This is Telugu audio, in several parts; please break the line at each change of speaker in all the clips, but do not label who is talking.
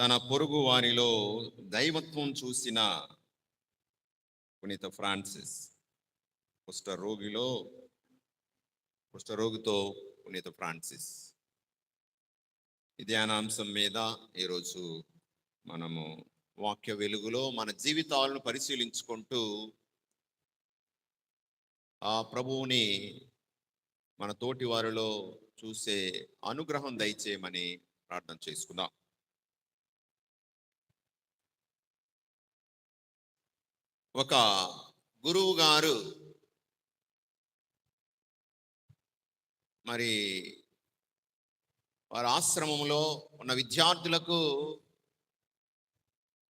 తన పొరుగు వారిలో దైవత్వం చూసిన పునీత ఫ్రాన్సిస్ కుష్ఠరోగిలో కుష్ఠరోగితో పునీత ఫ్రాన్సిస్. ఈ ధ్యానాంశం మీద ఈరోజు మనము వాక్య వెలుగులో మన జీవితాలను పరిశీలించుకుంటూ ఆ ప్రభువుని మన తోటి వారిలో చూసే అనుగ్రహం దయచేయమని ప్రార్థన చేసుకుందాం. ఒక గురువు గారు మరి వారి ఆశ్రమంలో ఉన్న విద్యార్థులకు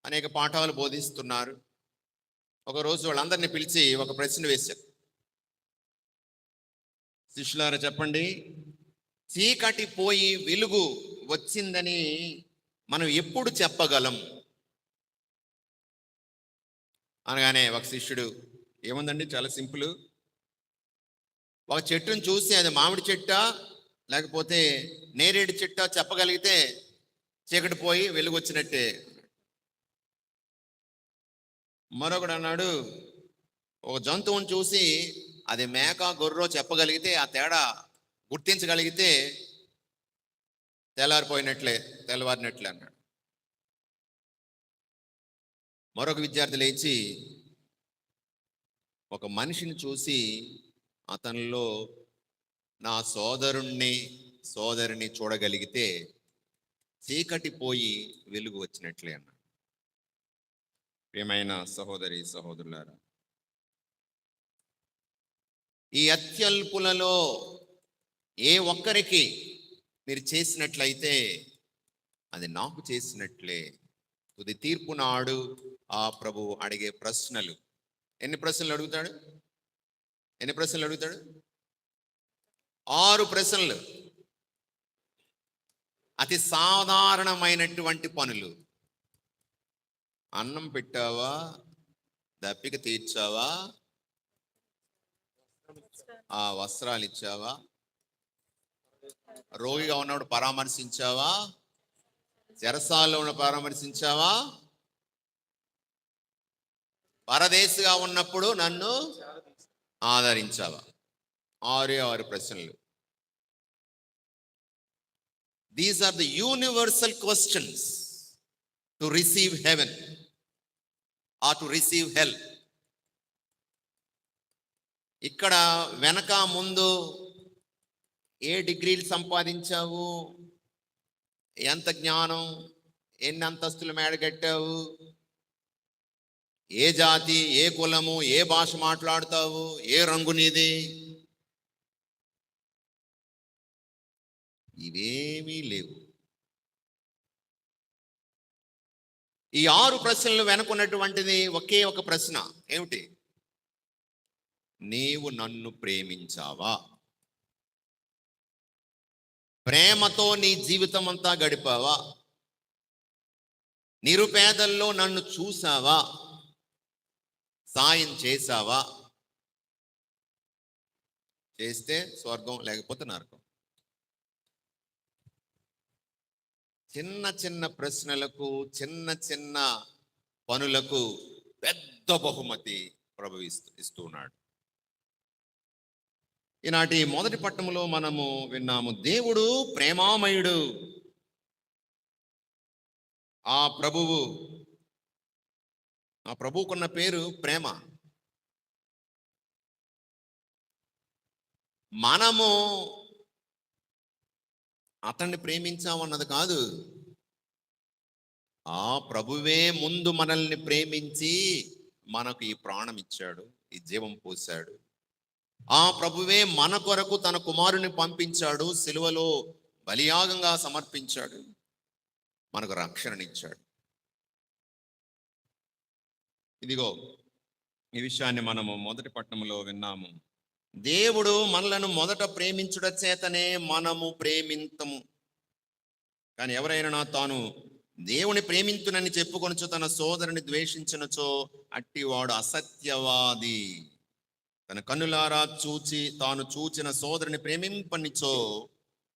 అనేక పాఠాలు బోధిస్తున్నారు. ఒకరోజు వాళ్ళందరినీ పిలిచి ఒక ప్రశ్న వేశారు. శిష్యులారా చెప్పండి చీకటి పోయి వెలుగు వచ్చిందని మనం ఎప్పుడు చెప్పగలం? అనగానే ఒక శిష్యుడు ఏముందండి? చాలా సింపుల్. ఒక చెట్టును చూసి అది మామిడి చెట్టా? లేకపోతే నేరేడు చెట్టా చెప్పగలిగితే చీకటి పోయి వెలుగు వచ్చినట్టే మరొకడు అన్నాడు ఒక జంతువుని చూసి అది మేక గొర్రో చెప్పగలిగితే ఆ తేడా గుర్తించగలిగితే తెల్లారిపోయినట్లే తెల్లవారినట్లే అన్నాడు. మరొక విద్యార్థి లేచి ఒక మనిషిని చూసి అతనిలో నా సోదరుణ్ణి సోదరిని చూడగలిగితే చీకటి పోయి వెలుగు వచ్చినట్లే అన్నాడు. ప్రియమైన సహోదరి సహోదరులారా ఈ అత్యల్పులలో ఏ ఒక్కరికి మీరు చేసినట్లయితే అది నాకు చేసినట్లే. తుది తీర్పు నాడు ఆ ప్రభువు అడిగే ప్రశ్నలు. ఎన్ని ప్రశ్నలు అడుగుతాడు? ఎన్ని ప్రశ్నలు అడుగుతాడు? ఆరు ప్రశ్నలు. అతి సాధారణమైనటువంటి పనులు. అన్నం పెట్టావా? దప్పిక తీర్చావా? ఆ వస్త్రాలు ఇచ్చావా? రోగిగా ఉన్నప్పుడు పరామర్శించావా? చెరసాల్లో ఉన్న పరామర్శించావా? పరదేశిగా ఉన్నప్పుడు నన్ను ఆదరించావా? ఆరే ఆరు ప్రశ్నలు. These are the universal questions to receive heaven or to receive help ఇక్కడ వెనక ముందు ఏ డిగ్రీలు సంపాదించావు? ఎంత జ్ఞానం? ఎన్ని అంతస్తులు మేడగట్టావు? ఏ జాతి ఏ కులము ఏ భాష మాట్లాడతావు ఏ రంగు నీది? ఇవేమీ లేవు. ఈ ఆరు ప్రశ్నలు వెనుకున్నటువంటిది ఒకే ఒక ప్రశ్న. ఏమిటి? నీవు నన్ను ప్రేమించావా? ప్రేమతో నీ జీవితం అంతా గడిపావా? నిరుపేదల్లో నన్ను చూసావా? సాయం చేసావా చేస్తే స్వర్గం లేకపోతే నరకం. చిన్న చిన్న ప్రశ్నలకు చిన్న చిన్న పనులకు పెద్ద బహుమతి ప్రభు ఇస్తూ ఇస్తున్నాడు ఈనాటి మొదటి పట్టణంలో మనము విన్నాము దేవుడు ప్రేమామయుడు. ఆ ప్రభువు ఆ ప్రభువుకున్న పేరు ప్రేమ. మనము అతన్ని ప్రేమించామన్నది కాదు. ఆ ప్రభువే ముందు మనల్ని ప్రేమించి మనకు ఈ ప్రాణం ఇచ్చాడు ఈ జీవం పోశాడు. ఆ ప్రభువే మన కొరకు తన కుమారుని పంపించాడు సిలువలో బలియాగంగా సమర్పించాడు మనకు రక్షణనిచ్చాడు. ఇదిగో ఈ విషయాన్ని మనము మొదటి పట్టణంలో విన్నాము. దేవుడు మనలను మొదట ప్రేమించుట చేతనే మనము ప్రేమింతము. కానీ ఎవరైనా తాను దేవుని ప్రేమింతునని చెప్పుకొనచో తన సోదరుని ద్వేషించినచో అట్టివాడు అసత్యవాది. తన కన్నులారా చూచి తాను చూచిన సోదరుని ప్రేమింపనిచో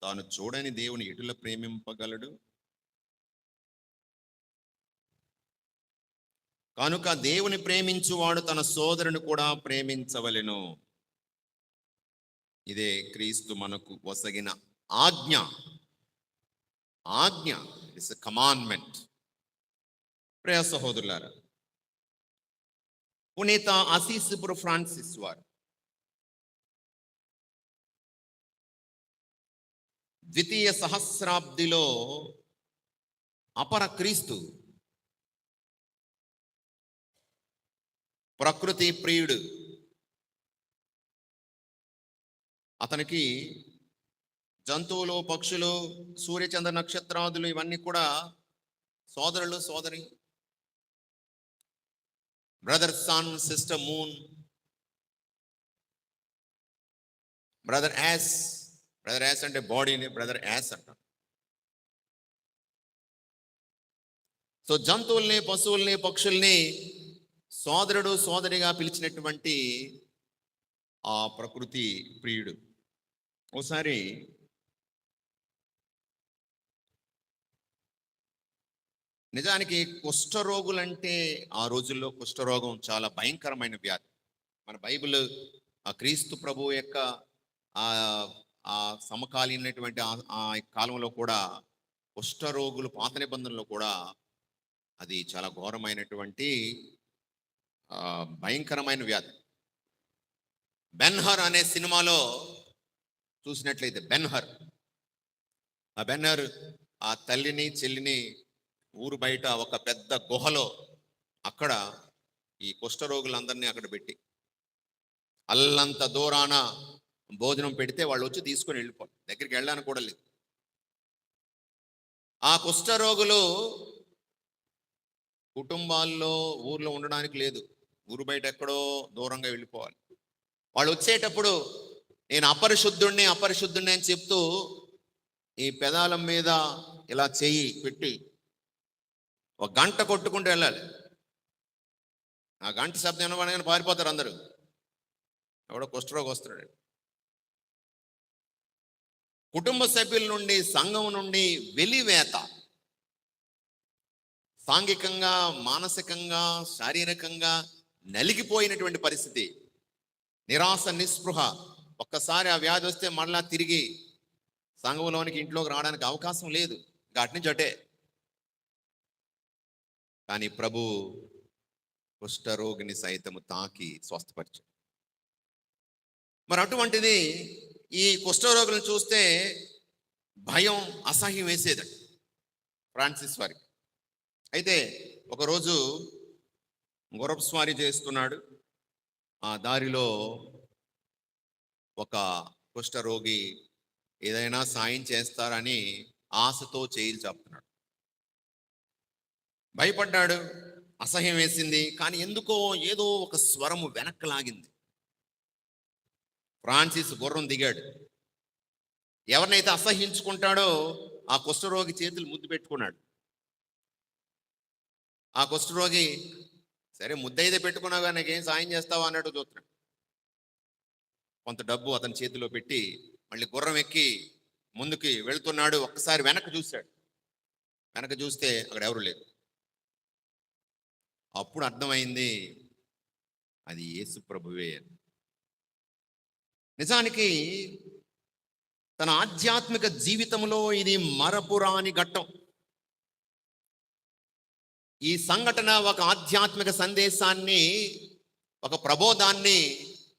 తాను చూడని దేవుని ఎటుల ప్రేమింపగలడు? కనుక దేవుని ప్రేమించువాడు తన సోదరుని కూడా ప్రేమించవలెను. ఇదే క్రీస్తు మనకు వసగిన ఆజ్ఞ. ఆజ్ఞ ఇట్స్ కమాండ్మెంట్ ప్రియ సహోదరులారా పునీత అసీసుపురు ఫ్రాన్సిస్ వారు ద్వితీయ సహస్రాబ్దిలో అపర క్రీస్తు ప్రకృతి ప్రియుడు. అతనికి జంతువులు పక్షులు సూర్యచంద్ర నక్షత్రాదులు ఇవన్నీ కూడా సోదరులు సోదరి. Brother son sister moon brother as brother as అంటే బాడీని బ్రదర్ యాస్ అంట. సో జంతువుల్ని పశువుల్ని పక్షుల్ని సోదరుడు సోదరిగా పిలిచినటువంటి ఆ ప్రకృతి ప్రియుడు. ఓసారి నిజానికి కుష్ఠరోగులంటే ఆ రోజుల్లో కుష్ఠరోగం చాలా భయంకరమైన వ్యాధి. మన బైబిల్ ఆ క్రీస్తు ప్రభు యొక్క ఆ సమకాలీనటువంటి ఆ- కాలంలో కూడా కుష్ఠరోగులు పాత నిబంధనలో కూడా అది చాలా ఘోరమైనటువంటి భయంకరమైన వ్యాధి. బెన్హర్ అనే సినిమాలో చూసినట్లయితే బెన్హర్. ఆ బెన్హర్ ఆ తల్లిని చెల్లిని ఊరు బయట ఒక పెద్ద గుహలో అక్కడ ఈ కుష్ఠరోగులందరినీ అక్కడ పెట్టి అల్లంత దూరాన భోజనం పెడితే వాళ్ళు వచ్చి తీసుకొని వెళ్ళిపోవాలి. దగ్గరికి వెళ్ళడానికి కూడా లేదు. ఆ కుష్ఠరోగులు కుటుంబాల్లో ఊర్లో ఉండడానికి లేదు. ఊరు బయట ఎక్కడో దూరంగా వెళ్ళిపోవాలి. వాళ్ళు వచ్చేటప్పుడు నేను అపరిశుద్ధుణ్ణి అపరిశుద్ధుణ్ణి అని చెప్తూ ఈ పెదాల మీద ఇలా చెయ్యి పెట్టి ఒక గంట కొట్టుకుంటూ వెళ్ళాలి. ఆ గంట శబ్దం వినగానే పారిపోతారు అందరూ. ఎవడో కుష్ఠరోగి వస్తున్నాడు. కుటుంబ సభ్యుల నుండి సంఘం నుండి వెలివేత. సాంఘికంగా మానసికంగా శారీరకంగా నలిగిపోయినటువంటి పరిస్థితి. నిరాశ నిస్పృహ. ఒక్కసారి ఆ వ్యాధి వస్తే మళ్ళా తిరిగి సంఘంలోనికి ఇంట్లోకి రావడానికి అవకాశం లేదు. ఇంకా జటే కానీ ప్రభు కుష్ఠరోగిని సైతము తాకి స్వస్థపరిచాడు. మరి అటువంటిది ఈ కుష్ఠరోగులను చూస్తే భయం అసహ్యం వేసేదట ఫ్రాన్సిస్ వారికి. అయితే ఒకరోజు గుర్రపు స్వారీ చేస్తున్నాడు. ఆ దారిలో ఒక కుష్ఠరోగి ఏదైనా సాయం చేస్తారని ఆశతో చేయిలు చెప్తున్నాడు. భయపడ్డాడు అసహ్యం వేసింది కానీ ఎందుకో ఏదో ఒక స్వరము వెనక్కి లాగింది. ఫ్రాన్సిస్ గుర్రం దిగాడు. ఎవరినైతే అసహ్యించుకుంటాడో ఆ కుష్ఠరోగి చేతులు ముద్దు పెట్టుకున్నాడు. ఆ కుష్ఠరోగి సరే ముద్ద అయితే పెట్టుకున్నావు కానీ ఏం సాయం చేస్తావా అన్నట్టు చూస్తున్నాడు. కొంత డబ్బు అతని చేతిలో పెట్టి మళ్ళీ గుర్రం ఎక్కి ముందుకి వెళ్తున్నాడు ఒక్కసారి వెనక్కి చూశాడు. వెనక చూస్తే అక్కడ ఎవరు లేరు. అప్పుడు అర్థమైంది అది యేసు ప్రభువే నిజానికి తన ఆధ్యాత్మిక జీవితంలో ఇది మరపురాని ఘట్టం. ఈ సంఘటన ఒక ఆధ్యాత్మిక సందేశాన్ని ఒక ప్రబోధాన్ని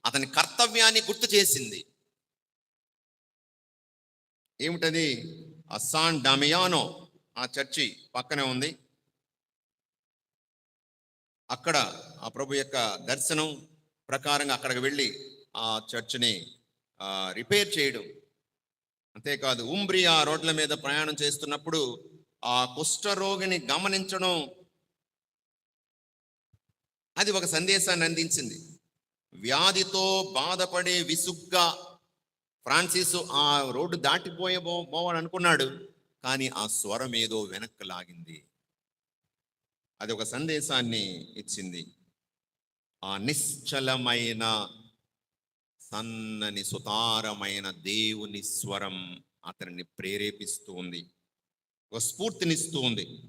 అతని కర్తవ్యాన్ని గుర్తు చేసింది. ఏమిటది? అస్సాన్ డమియానో ఆ చర్చి పక్కనే ఉంది. అక్కడ ఆ ప్రభు యొక్క దర్శనం ప్రకారంగా అక్కడికి వెళ్ళి ఆ చర్చిని రిపేర్ చేయడం. అంతేకాదు ఉంబ్రియా రోడ్ల మీద ప్రయాణం చేస్తున్నప్పుడు ఆ కుష్ఠరోగిని గమనించడం అది ఒక సందేశాన్ని అందించింది. వ్యాధితో బాధపడే విసుగ్గా ఫ్రాన్సిస్ ఆ రోడ్డు దాటిపోయే పో- అనుకున్నాడు. కానీ ఆ స్వరం ఏదో వెనక్కి లాగింది. అది ఒక సందేశాన్ని ఇచ్చింది. ఆ నిశ్చలమైన సన్నని సుతారమైన దేవుని స్వరం అతనిని ప్రేరేపిస్తూ ఉంది. ఒక స్ఫూర్తినిస్తూ ఉంది.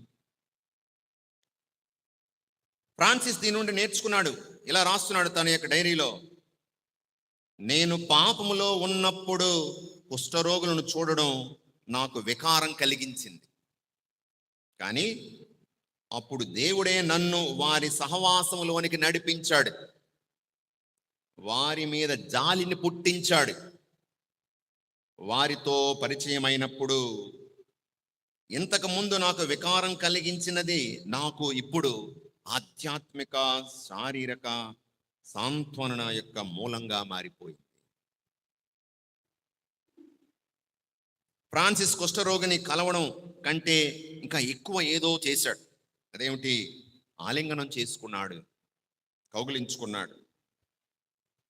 ఫ్రాన్సిస్ దీని నుండి నేర్చుకున్నాడు. ఇలా రాస్తున్నాడు తన యొక్క డైరీలో. నేను పాపములో ఉన్నప్పుడు కుష్ఠరోగులను చూడడం నాకు వికారం కలిగించింది. కానీ అప్పుడు దేవుడే నన్ను వారి సహవాసములోనికి నడిపించాడు. వారి మీద జాలిని పుట్టించాడు. వారితో పరిచయం అయినప్పుడు ఇంతకు ముందు నాకు వికారం కలిగించినది నాకు ఇప్పుడు ఆధ్యాత్మిక శారీరక సాంత్వన యొక్క మూలంగా మారిపోయింది. ఫ్రాన్సిస్ కుష్ఠరోగిని కలవడం కంటే ఇంకా ఎక్కువ ఏదో చేశాడు. అదేమిటి? ఆలింగనం చేసుకున్నాడు. కౌగిలించుకున్నాడు.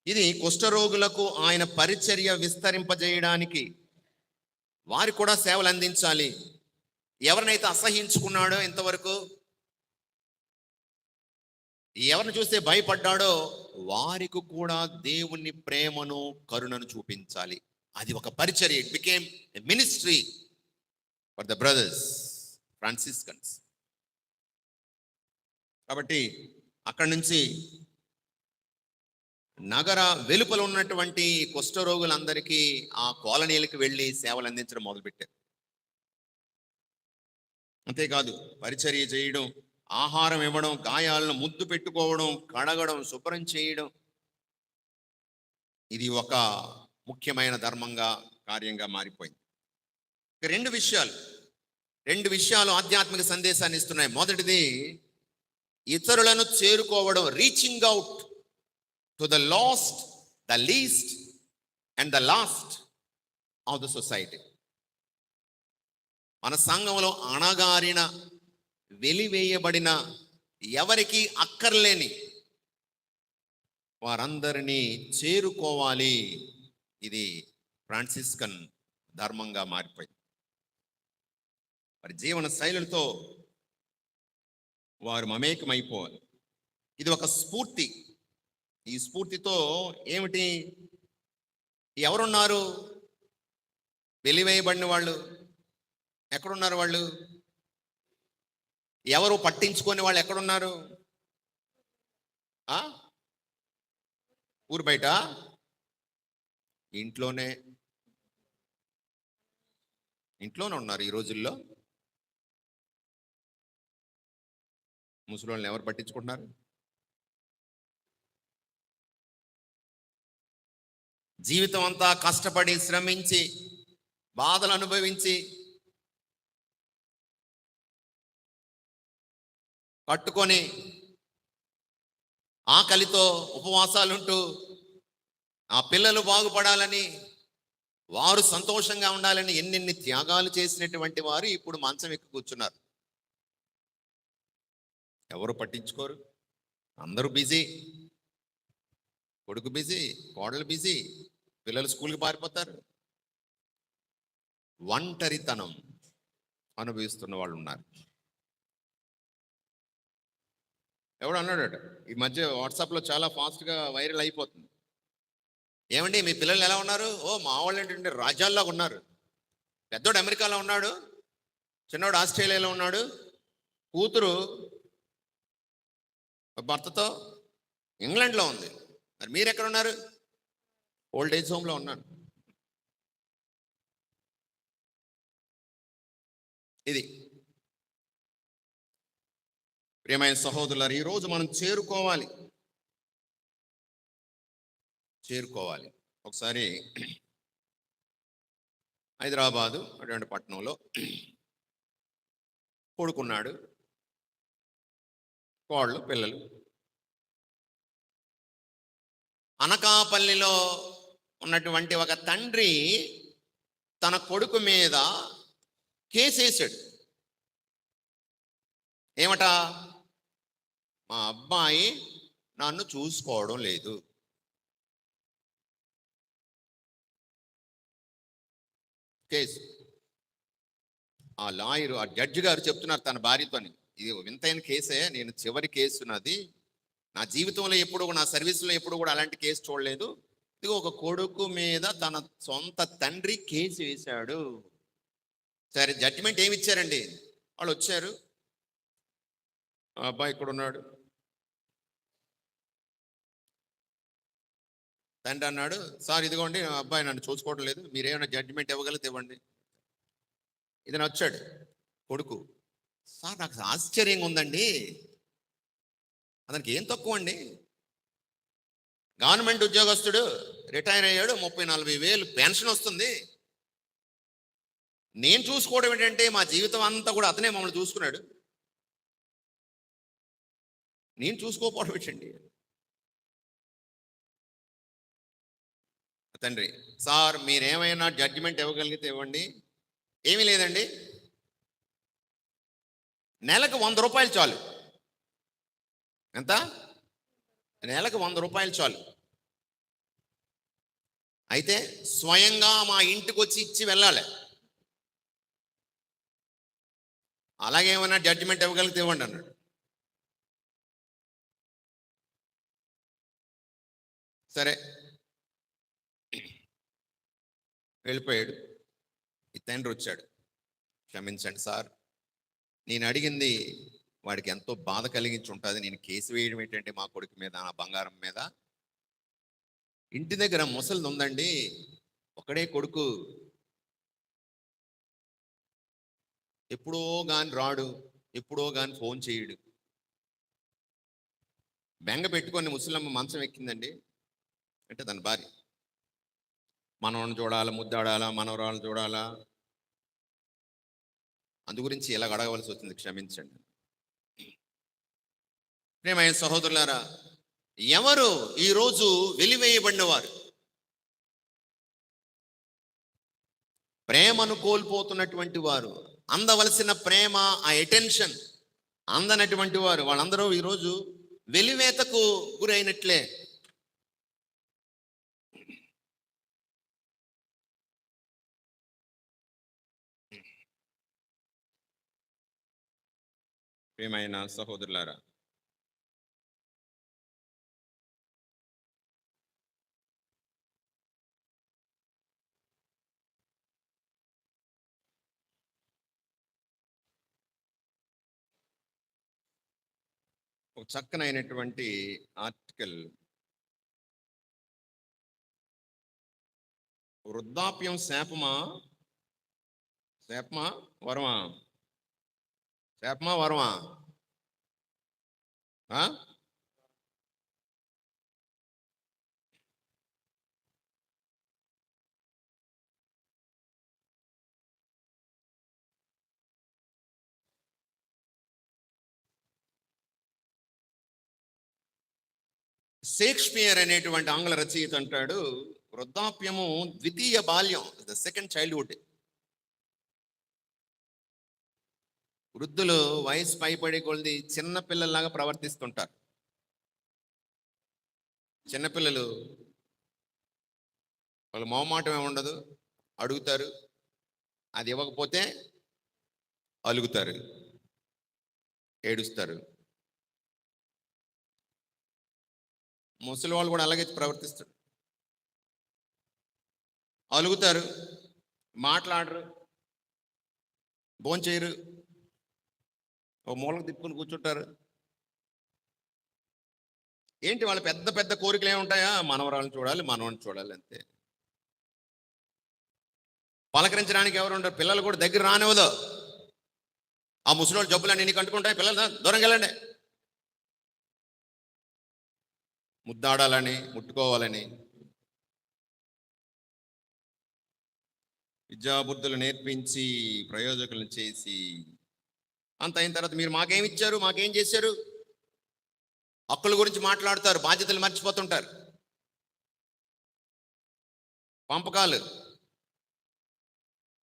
ఇది కుష్ఠరోగులకు ఆయన పరిచర్య విస్తరింపజేయడానికి వారు కూడా సేవలు అందించాలి ఎవరినైతే అసహించుకున్నాడో ఇంతవరకు ఎవరిని చూస్తే భయపడ్డాడో వారికి కూడా దేవుని ప్రేమను కరుణను చూపించాలి. అది ఒక పరిచర్య. It became ministry for the brothers Franciscans కాబట్టి అక్కడి నుంచి నగర వెలుపల ఉన్నటువంటి కుష్ఠరోగులందరికీ ఆ కాలనీలకు వెళ్ళి సేవలు అందించడం మొదలుపెట్టారు. అంతేకాదు పరిచర్య చేయడం ఆహారం ఇవ్వడం గాయాలను ముద్దు పెట్టుకోవడం కడగడం శుభ్రం చేయడం. ఇది ఒక ముఖ్యమైన ధర్మంగా కార్యంగా మారిపోయింది. ఇక రెండు విషయాలు. రెండు విషయాలు ఆధ్యాత్మిక సందేశాన్ని ఇస్తున్నాయి. మొదటిది ఇతరులను చేరుకోవడం reaching out to the lost the least and the last of the society మన సంఘంలో అణగారిన వెలివేయబడిన ఎవరికి అక్కర్లేని వారందరినీ చేరుకోవాలి. ఇది ఫ్రాన్సిస్కన్ ధర్మంగా మారిపోయింది. మరి జీవన శైలులతో వారు మమేకమైపోవాలి. ఇది ఒక స్ఫూర్తి. ఈ స్ఫూర్తితో ఏమిటి? ఎవరున్నారు? వెలివేయబడిన వాళ్ళు. ఎక్కడున్నారు వాళ్ళు? ఎవరు పట్టించుకొని వాళ్ళు ఎక్కడున్నారు? ఊరు బయట? ఇంట్లోనే. ఇంట్లోనే ఉన్నారు ఈ రోజుల్లో. ముసలి ఎవరు పట్టించుకుంటున్నారు? జీవితం అంతా కష్టపడి శ్రమించి బాధలు అనుభవించి పట్టుకొని ఆకలితో ఉపవాసాలుంటూ ఆ పిల్లలు బాగుపడాలని వారు సంతోషంగా ఉండాలని ఎన్నెన్ని త్యాగాలు చేసినటువంటి వారు ఇప్పుడు మంచం ఎక్కి కూర్చున్నారు. ఎవరు పట్టించుకోరు? అందరూ బిజీ. కొడుకు బిజీ కోడలు బిజీ పిల్లలు స్కూల్కి పారిపోతారు. ఒంటరితనం అనుభవిస్తున్న వాళ్ళు ఉన్నారు ఎవడు అన్నాడట? ఈ మధ్య వాట్సాప్లో చాలా ఫాస్ట్గా వైరల్ అయిపోతుంది. ఏమండి మీ పిల్లలు ఎలా ఉన్నారు? ఓ మా వాళ్ళు ఏంటంటే రాజ్యాల్లో ఉన్నారు. పెద్దోడు అమెరికాలో ఉన్నాడు చిన్నోడు ఆస్ట్రేలియాలో ఉన్నాడు కూతురు భర్తతో ఇంగ్లాండ్లో ఉంది. మరి మీరు ఎక్కడ ఉన్నారు? ఓల్డ్ ఏజ్ హోమ్లో ఉన్నాను. ఇది. ప్రియమైన సహోదరులారు ఈరోజు మనం చేరుకోవాలి. చేరుకోవాలి. ఒకసారి హైదరాబాదు అటువంటి పట్టణంలో కొడుకున్నాడు కోళ్ళు పిల్లలు. అనకాపల్లిలో ఉన్నటువంటి ఒక తండ్రి తన కొడుకు మీద కేసేసాడు. ఏమట? మా అబ్బాయి నన్ను చూసుకోవడం లేదు. కేసు. ఆ లాయరు ఆ జడ్జి గారు చెప్తున్నారు తన భార్యతోని. ఇది వింతైన కేసే. నేను చివరి కేసు నాది నా జీవితంలో ఎప్పుడు కూడా, నా సర్వీస్లో ఎప్పుడు కూడా అలాంటి కేసు చూడలేదు. ఇది ఒక కొడుకు మీద తన సొంత తండ్రి కేసు వేశాడు. సరే జడ్జిమెంట్ ఏమి ఇచ్చారండి? వాళ్ళు వచ్చారు. ఆ అబ్బాయి ఇక్కడ ఉన్నాడు తండ్రి అన్నాడు సార్ ఇదిగోండి నా అబ్బాయి నన్ను చూసుకోవడం లేదు మీరేమైనా జడ్జిమెంట్ ఇవ్వగలిగితే ఇవ్వండి. ఇతను వచ్చాడు కొడుకు సార్ నాకు ఆశ్చర్యంగా ఉందండి. అతనికి ఏం తక్కువ అండి? గవర్నమెంట్ ఉద్యోగస్తుడు రిటైర్ అయ్యాడు ముప్పై నలభై వేలు పెన్షన్ వస్తుంది. నేను చూసుకోవడం ఏంటంటే మా జీవితం అంతా కూడా అతనే మమ్మల్ని చూసుకున్నాడు. నేను చూసుకోకపోవడం ఏంటండి? తండ్రి. సార్ మీరేమైనా జడ్జిమెంట్ ఇవ్వగలిగితే ఇవ్వండి. ఏమీ లేదండి. నెలకు వంద రూపాయలు చాలు. ఎంత? నెలకు వంద రూపాయలు చాలు. అయితే స్వయంగా మా ఇంటికి వచ్చి ఇచ్చి వెళ్ళాలి. అలాగే ఏమైనా జడ్జిమెంట్ ఇవ్వగలిగితే ఇవ్వండి అన్నాడు. సరే. వెళ్ళిపోయాడు. ఈ తండ్రి వచ్చాడు. క్షమించండి సార్. నేను అడిగింది వాడికి ఎంతో బాధ కలిగించి ఉంటుంది. నేను కేసు వేయడం ఏంటంటే మా కొడుకు మీద నా బంగారం మీద. ఇంటి దగ్గర ముసలిది ఉందండి. ఒకడే కొడుకు. ఎప్పుడో గాని రాడు. ఎప్పుడో గాని ఫోన్ చేయడు. బెంగ పెట్టుకొని ముసలమ్మ మంచం ఎక్కిందండి. అంటే తన భార్య. మనవని చూడాలా ముద్దాడాలా మనవరాలను చూడాలా? అందుగురించి ఇలా అడగవలసి వచ్చింది క్షమించండి. ప్రేమైన సహోదరులారా ఎవరు ఈరోజు వెలివేయబడినవారు? ప్రేమను కోల్పోతున్నటువంటి వారు అందవలసిన ప్రేమ ఆ అటెన్షన్ అందనటువంటి వారు వాళ్ళందరూ ఈరోజు వెలివేతకు గురైనట్లే. ప్రియమైన సహోదరులారా ఒక చక్కనైనటువంటి ఆర్టికల్ వృద్ధాప్యం శాపమా? శాపమా? వరమా? శాపమా వరమా ఆ? షేక్స్పియర్ అనేటువంటి ఆంగ్ల రచయిత అంటాడు వృద్ధాప్యము ద్వితీయ బాల్యం ద సెకండ్ చైల్డ్హుడ్ వృద్ధులు వయసు పైపడి కొలది చిన్న పిల్లల్లాగా ప్రవర్తిస్తుంటారు. చిన్నపిల్లలు వాళ్ళ మొహమాటం ఏమి ఉండదు. అడుగుతారు. అది ఇవ్వకపోతే అలుగుతారు. ఏడుస్తారు. ముసలి వాళ్ళు కూడా అలాగే ప్రవర్తిస్తారు. అలుగుతారు. మాట్లాడరు. భోంచేయరు. ఓ మూలకు తిప్పుకొని కూర్చుంటారు. ఏంటి వాళ్ళ పెద్ద పెద్ద కోరికలు ఏముంటాయా? మనవరాలను చూడాలి మనవని చూడాలి అంతే. పలకరించడానికి ఎవరు ఉండరు. పిల్లలు కూడా దగ్గర రానివ్వదు. ఆ ముసలి జబ్బులన్నీ నీకు అంటుకుంటాయి పిల్లలు దూరం వెళ్ళండి. ముద్దాడాలని ముట్టుకోవాలని. విద్యాబుద్ధులు నేర్పించి ప్రయోజకులను చేసి అంత అయిన తర్వాత మీరు మాకేం ఇచ్చారు మాకేం చేశారు? హక్కుల గురించి మాట్లాడతారు బాధ్యతలు మర్చిపోతుంటారు. పంపకాలు.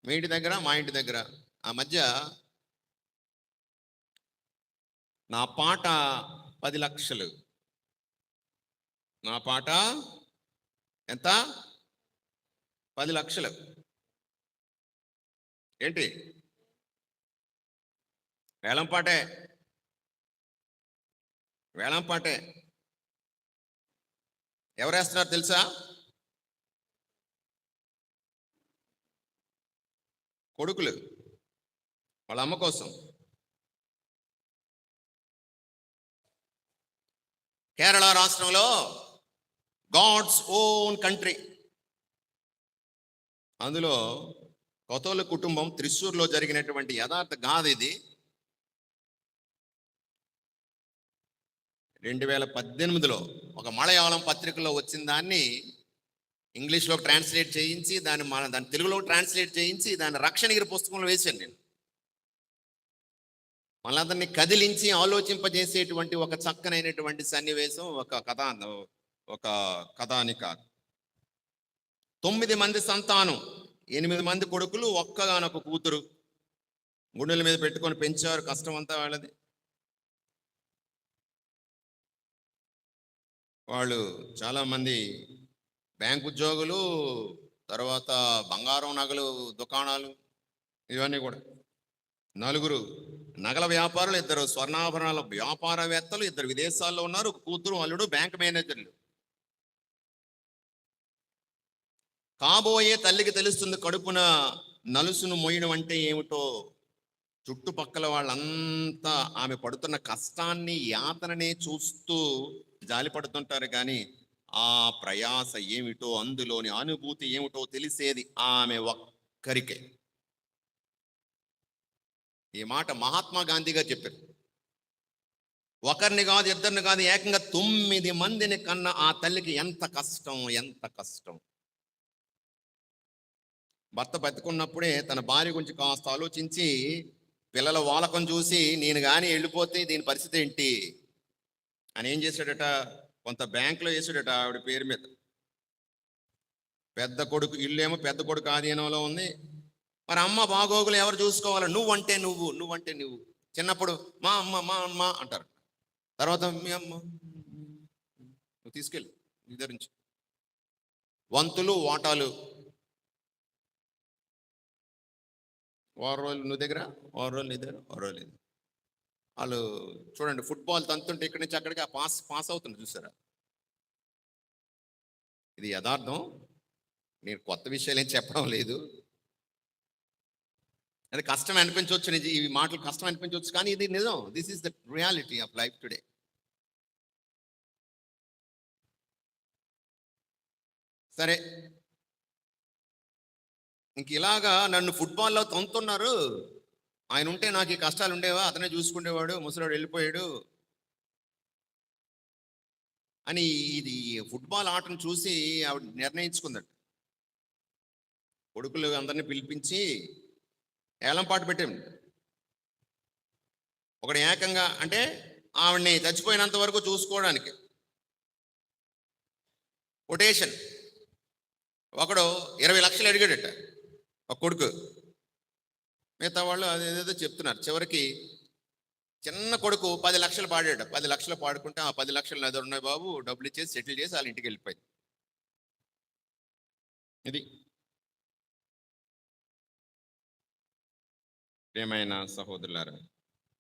మీ ఇంటి దగ్గర మా ఇంటి దగ్గర. ఆ మధ్య నా పాట పది లక్షలు. నా పాట ఎంత? పది లక్షలు. ఏంటి? వేలంపాటే వేలంపాటే ఎవరేస్తున్నారు ఎవరు తెలుసా? కొడుకులు వాళ్ళ అమ్మ కోసం. కేరళ రాష్ట్రంలో గాడ్స్ ఓన్ కంట్రీ. అందులో కొతోల కుటుంబం త్రిశూర్లో జరిగినటువంటి యథార్థ గాథ ఇది. రెండు వేల పద్దెనిమిదిలో ఒక మలయాళం పత్రికలో వచ్చిన దాన్ని ఇంగ్లీష్లో ట్రాన్స్లేట్ చేయించి దాన్ని మన దాన్ని తెలుగులో ట్రాన్స్లేట్ చేయించి దాన్ని రక్షణగిరి పుస్తకంలో వేశాను నేను. మళ్ళీ అతన్ని కదిలించి ఆలోచింపజేసేటువంటి ఒక చక్కనైనటువంటి సన్నివేశం ఒక కథ ఒక కథానిక. తొమ్మిది మంది సంతానం ఎనిమిది మంది కొడుకులు ఒక్కగానొక కూతురు. గుండెల మీద పెట్టుకొని పెంచారు కష్టం అంతా వాళ్ళది. వాళ్ళు చాలా మంది బ్యాంక్ ఉద్యోగులు తర్వాత బంగారం నగలు దుకాణాలు ఇవన్నీ కూడా. నలుగురు నగల వ్యాపారులు ఇద్దరు స్వర్ణాభరణాల వ్యాపారవేత్తలు ఇద్దరు విదేశాల్లో ఉన్నారు కూతురు అల్లుడు బ్యాంక్ మేనేజర్లు. కాబోయే తల్లికి తెలుస్తుంది కడుపున నలుసును మోయడం అంటే ఏమిటో. చుట్టుపక్కల వాళ్ళంతా ఆమె పడుతున్న కష్టాన్ని యాతననే చూస్తూ జాలి పడుతుంటారు కానీ ఆ ప్రయాస ఏమిటో అందులోని అనుభూతి ఏమిటో తెలిసేది ఆమె ఒక్కరికే. ఈ మాట మహాత్మా గాంధీ గారు చెప్పారు. ఒకరిని కాదు ఇద్దరిని కాదు ఏకంగా తొమ్మిది మందిని కన్నా ఆ తల్లికి ఎంత కష్టం ఎంత కష్టం. భర్త బతుకున్నప్పుడే తన భార్య గురించి కాస్త ఆలోచించి పిల్లల వాలకం చూసి నేను కానీ వెళ్ళిపోతే దీని పరిస్థితి ఏంటి? అని ఏం చేశాడట? కొంత బ్యాంకులో వేసాడట ఆవిడ పేరు మీద. పెద్ద కొడుకు ఇల్లేమో పెద్ద కొడుకు ఆధీనంలో ఉంది. మరి అమ్మ బాగోగులు ఎవరు చూసుకోవాలి? నువ్వంటే నువ్వు నువ్వంటే నువ్వు. చిన్నప్పుడు మా అమ్మ మా అమ్మ అంటారు. తర్వాత మీ అమ్మ నువ్వు తీసుకెళ్ళి నిర్ధరించు వంతులు వాటాలు. వారం రోజులు నువ్వు దగ్గర? వారం రోజులు నీ దగ్గర? వారం రోజులు వాళ్ళు చూడండి ఫుట్బాల్ తంతుంటే ఇక్కడి నుంచి అక్కడికి ఆ పాస్ పాస్ అవుతుంది చూసారా? ఇది యథార్థం. నేను కొత్త విషయాలు ఏం చెప్పడం లేదు. అది కష్టం అనిపించవచ్చు నిజం ఈ మాటలు కష్టం అనిపించవచ్చు కానీ ఇది నిజం. This is the reality of life today సరే. ఇంక ఇలాగా నన్ను ఫుట్బాల్లో తొంతున్నారు. ఆయన ఉంటే నాకు ఈ కష్టాలు ఉండేవా? అతనే చూసుకునేవాడు ముసలాడు వెళ్ళిపోయాడు. అని ఇది ఫుట్బాల్ ఆటను చూసి ఆవిడ నిర్ణయించుకుందట. కొడుకులు అందరినీ పిలిపించి ఏలంపాటు పెట్టాడు పెట్టాం ఒకడు ఏకంగా అంటే ఆవిడ్ని చచ్చిపోయినంత వరకు చూసుకోవడానికి. కొటేషన్. ఒకడు ఇరవై లక్షలు అడిగాడట ఒక కొడుకు. మిగతా వాళ్ళు అదేదేదో చెప్తున్నారు. చివరికి చిన్న కొడుకు పది లక్షలు పాడాడు. పది లక్షలు పాడుకుంటే ఆ పది లక్షలు నా దగ్గర ఉన్నాయి బాబు డబ్బులు ఇచ్చేసి సెటిల్ చేసి వాళ్ళ ఇంటికి వెళ్ళిపోయింది. ఇది. ఏమైనా సహోదరులారా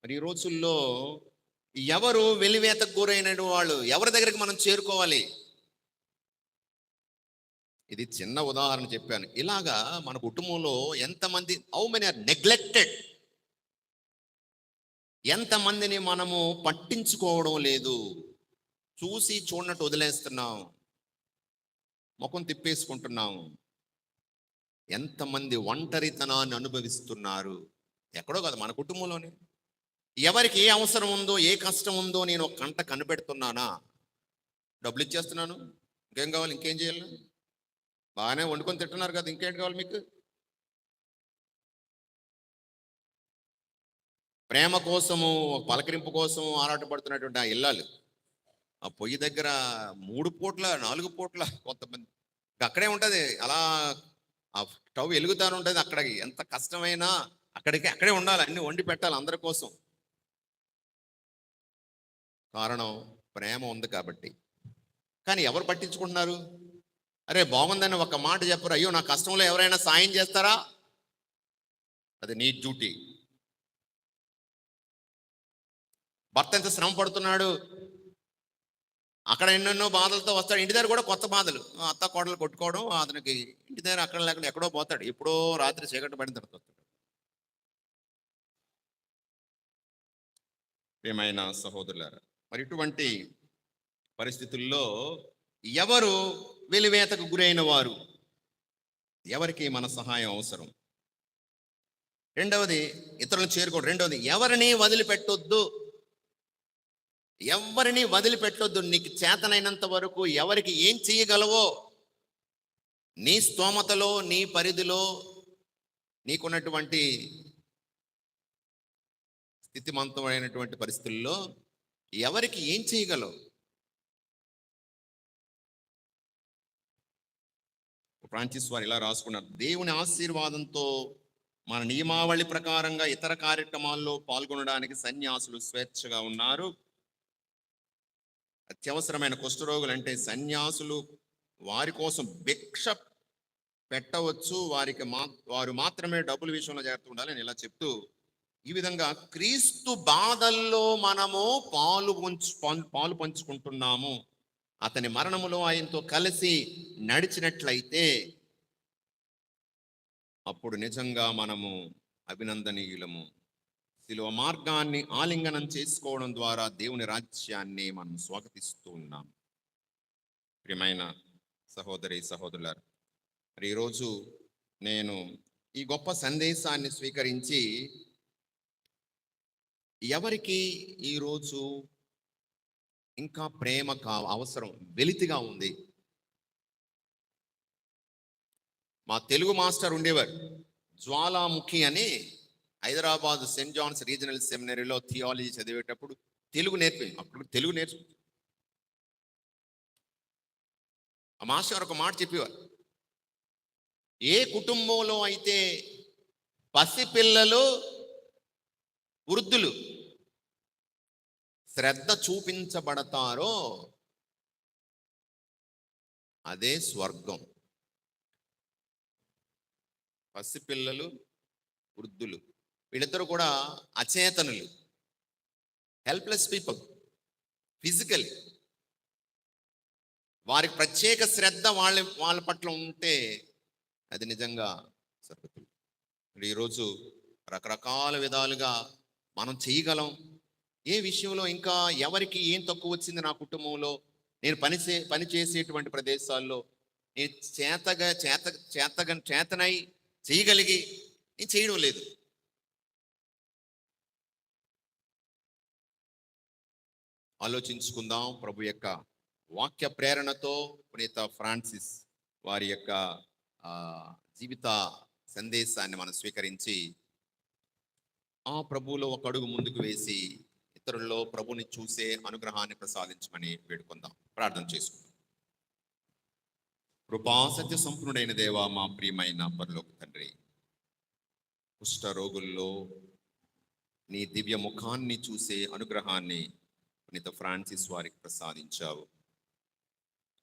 మరి ఈ రోజుల్లో ఎవరు వెలివేతకు గురైన వాళ్ళు? ఎవరి దగ్గరికి మనం చేరుకోవాలి? ఇది చిన్న ఉదాహరణ చెప్పాను. ఇలాగా మన కుటుంబంలో ఎంతమంది హౌ మెనీ ఆర్ నెగ్లెక్టెడ్ ఎంతమందిని మనము పట్టించుకోవడం లేదు. చూసి చూడనట్టు వదిలేస్తున్నాం. ముఖం తిప్పేసుకుంటున్నాం. ఎంతమంది ఒంటరితనాన్ని అనుభవిస్తున్నారు? ఎక్కడో కదా మన కుటుంబంలోనే. ఎవరికి ఏ అవసరం ఉందో ఏ కష్టం ఉందో నేను ఒక కంట కనిపెడుతున్నానా? డబ్బులు ఇచ్చేస్తున్నాను. ఇంకేం కావాలి? ఇంకేం చేయాలి? బాగానే వండుకొని తింటున్నారు కదా ఇంకేంటి కావాలి మీకు? ప్రేమ కోసము పలకరింపు కోసం ఆరాటపడుతున్నటువంటి ఆ ఇల్లాలు. ఆ పొయ్యి దగ్గర మూడు పూట్ల నాలుగు పూట్ల కొంతమంది అక్కడే ఉంటుంది. అలా ఆ స్టవ్ వెలుగుతూనే ఉంటుంది అక్కడికి. ఎంత కష్టమైనా అక్కడికి అక్కడే ఉండాలి అన్ని వండి పెట్టాలి అందరి కోసం. కారణం ప్రేమ ఉంది కాబట్టి. కానీ ఎవరు పట్టించుకుంటున్నారు? అరే బాగుందని ఒక మాట చెప్పరు? అయ్యో నా కష్టంలో ఎవరైనా సాయం చేస్తారా? అది నీ డ్యూటీ. భర్త ఎంత శ్రమ పడుతున్నాడు? అక్కడ ఎన్నెన్నో బాధలతో వస్తాడు. ఇంటి దగ్గర కూడా కొత్త బాధలు. అత్త కోడలు కొట్టుకోవడం అతనికి ఇంటి దగ్గర అక్కడ లేకుండా ఎక్కడో పోతాడు. ఎప్పుడో రాత్రి చీకటి పడిన తర్వాత వస్తాడు. ప్రియమైన సహోదరులారా మరి ఇటువంటి పరిస్థితుల్లో ఎవరు వెలివేతకు గురైన వారు. ఎవరికి మన సహాయం అవసరం? రెండవది ఇతరులను చేరుకోవడం. రెండవది ఎవరిని వదిలిపెట్టొద్దు? ఎవరిని వదిలిపెట్టొద్దు? నీకు చేతనైనంత వరకు ఎవరికి ఏం చేయగలవో నీ స్తోమతలో నీ పరిధిలో నీకున్నటువంటి స్థితిమంతమైనటువంటి పరిస్థితుల్లో ఎవరికి ఏం చేయగలవు ఫ్రాన్సిస్ వారు ఇలా రాసుకున్నారు. దేవుని ఆశీర్వాదంతో మన నియమావళి ప్రకారంగా ఇతర కార్యక్రమాల్లో పాల్గొనడానికి సన్యాసులు స్వేచ్ఛగా ఉన్నారు. అత్యవసరమైన కుష్ఠరోగులు అంటే సన్యాసులు వారి కోసం భిక్ష పెట్టవచ్చు. వారికి మా వారు మాత్రమే డబ్బుల విషయంలో జాగ్రత్త ఉండాలని ఇలా చెప్తూ ఈ విధంగా క్రీస్తు బాధల్లో మనము పాలు పంచు పాలు పంచుకుంటున్నాము. అతని మరణములో ఆయనతో కలిసి నడిచినట్లయితే అప్పుడు నిజంగా మనము అభినందనీయులము. శిలువ మార్గాన్ని ఆలింగనం చేసుకోవడం ద్వారా దేవుని రాజ్యాన్ని మనం స్వాగతిస్తూ ఉన్నాం. ప్రియమైన సహోదరి సహోదరులారు మరి ఈరోజు నేను ఈ గొప్ప సందేశాన్ని స్వీకరించి ఎవరికి ఈరోజు ఇంకా ప్రేమ కా అవసరం వెలితిగా ఉంది. మా తెలుగు మాస్టర్ ఉండేవారు. జ్వాలాముఖి అని హైదరాబాద్ సెయింట్ జాన్స్ రీజనల్ సెమినరీలో థియాలజీ చదివేటప్పుడు తెలుగు నేర్పి అప్పుడు తెలుగు నేర్చు ఆ మాస్టర్ ఒక మాట చెప్పేవారు. ఏ కుటుంబంలో అయితే పసిపిల్లలు వృద్ధులు శ్రద్ధ చూపించబడతారో అదే స్వర్గం. పసిపిల్లలు వృద్ధులు వీళ్ళిద్దరూ కూడా అచేతనులు. హెల్ప్లెస్ పీపుల్ ఫిజికల్ వారికి ప్రత్యేక శ్రద్ధ వాళ్ళ వాళ్ళ పట్ల ఉంటే అది నిజంగా సరిపోతుంది ఈరోజు రకరకాల విధాలుగా మనం చేయగలం ఏ విషయంలో ఇంకా ఎవరికి ఏం తక్కువ వచ్చింది నా కుటుంబంలో? నేను పని చే పని చేసేటువంటి ప్రదేశాల్లో నేను చేతగా చేత చేతగా చేతనై చేయగలిగి నేను చేయడం లేదు. ఆలోచించుకుందాం ప్రభు యొక్క వాక్య ప్రేరణతో పునీత ఫ్రాన్సిస్ వారి యొక్క జీవిత సందేశాన్ని మనం స్వీకరించి ఆ ప్రభువులో ఒక అడుగు ముందుకు వేసి ఇతరుల్లో ప్రభుని చూసే అనుగ్రహాన్ని ప్రసాదించమని వేడుకుందాం. ప్రార్థన చేసుకుందాం. కృపా సత్య సంపూర్ణుడైన దేవా మా ప్రియమైన పరలోక తండ్రి. కుష్ఠ రోగుల్లో నీ దివ్య ముఖాన్ని చూసే అనుగ్రహాన్ని పునీత ఫ్రాన్సిస్ వారికి ప్రసాదించావు.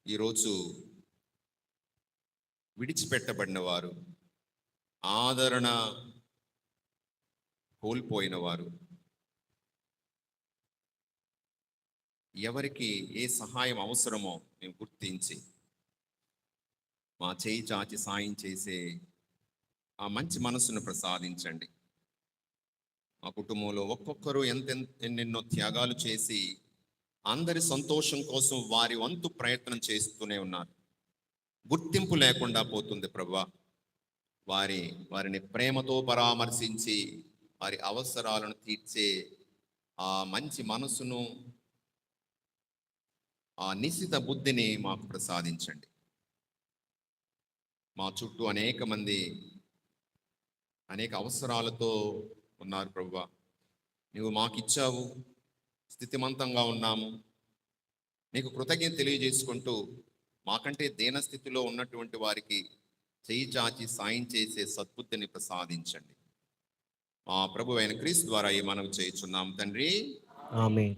ఈరోజు విడిచిపెట్టబడిన వారు ఆదరణ కోల్పోయిన వారు ఎవరికి ఏ సహాయం అవసరమో మేము గుర్తించి మా చేయి చాచి సాయం చేసే ఆ మంచి మనస్సును ప్రసాదించండి. మా కుటుంబంలో ఒక్కొక్కరు ఎంత ఎన్నెన్నో త్యాగాలు చేసి అందరి సంతోషం కోసం వారి వంతు ప్రయత్నం చేస్తూనే ఉన్నారు. గుర్తింపు లేకుండా పోతుంది ప్రభా. వారి వారిని ప్రేమతో పరామర్శించి వారి అవసరాలను తీర్చే ఆ మంచి మనసును ఆ నిశ్చిత బుద్ధిని మాకు ప్రసాదించండి. మా చుట్టూ అనేక మంది అనేక అవసరాలతో ఉన్నారు ప్రభువ. నువ్వు మాకిచ్చావు స్థితిమంతంగా ఉన్నాము. నీకు కృతజ్ఞత తెలియజేసుకుంటూ మాకంటే దీన స్థితిలో ఉన్నటువంటి వారికి చేయి చాచి సాయం చేసే సద్బుద్ధిని ప్రసాదించండి. మా ప్రభు అయిన క్రీస్ ద్వారా ఈ మనవి చేయుచున్నాం తండ్రి.
ఆమె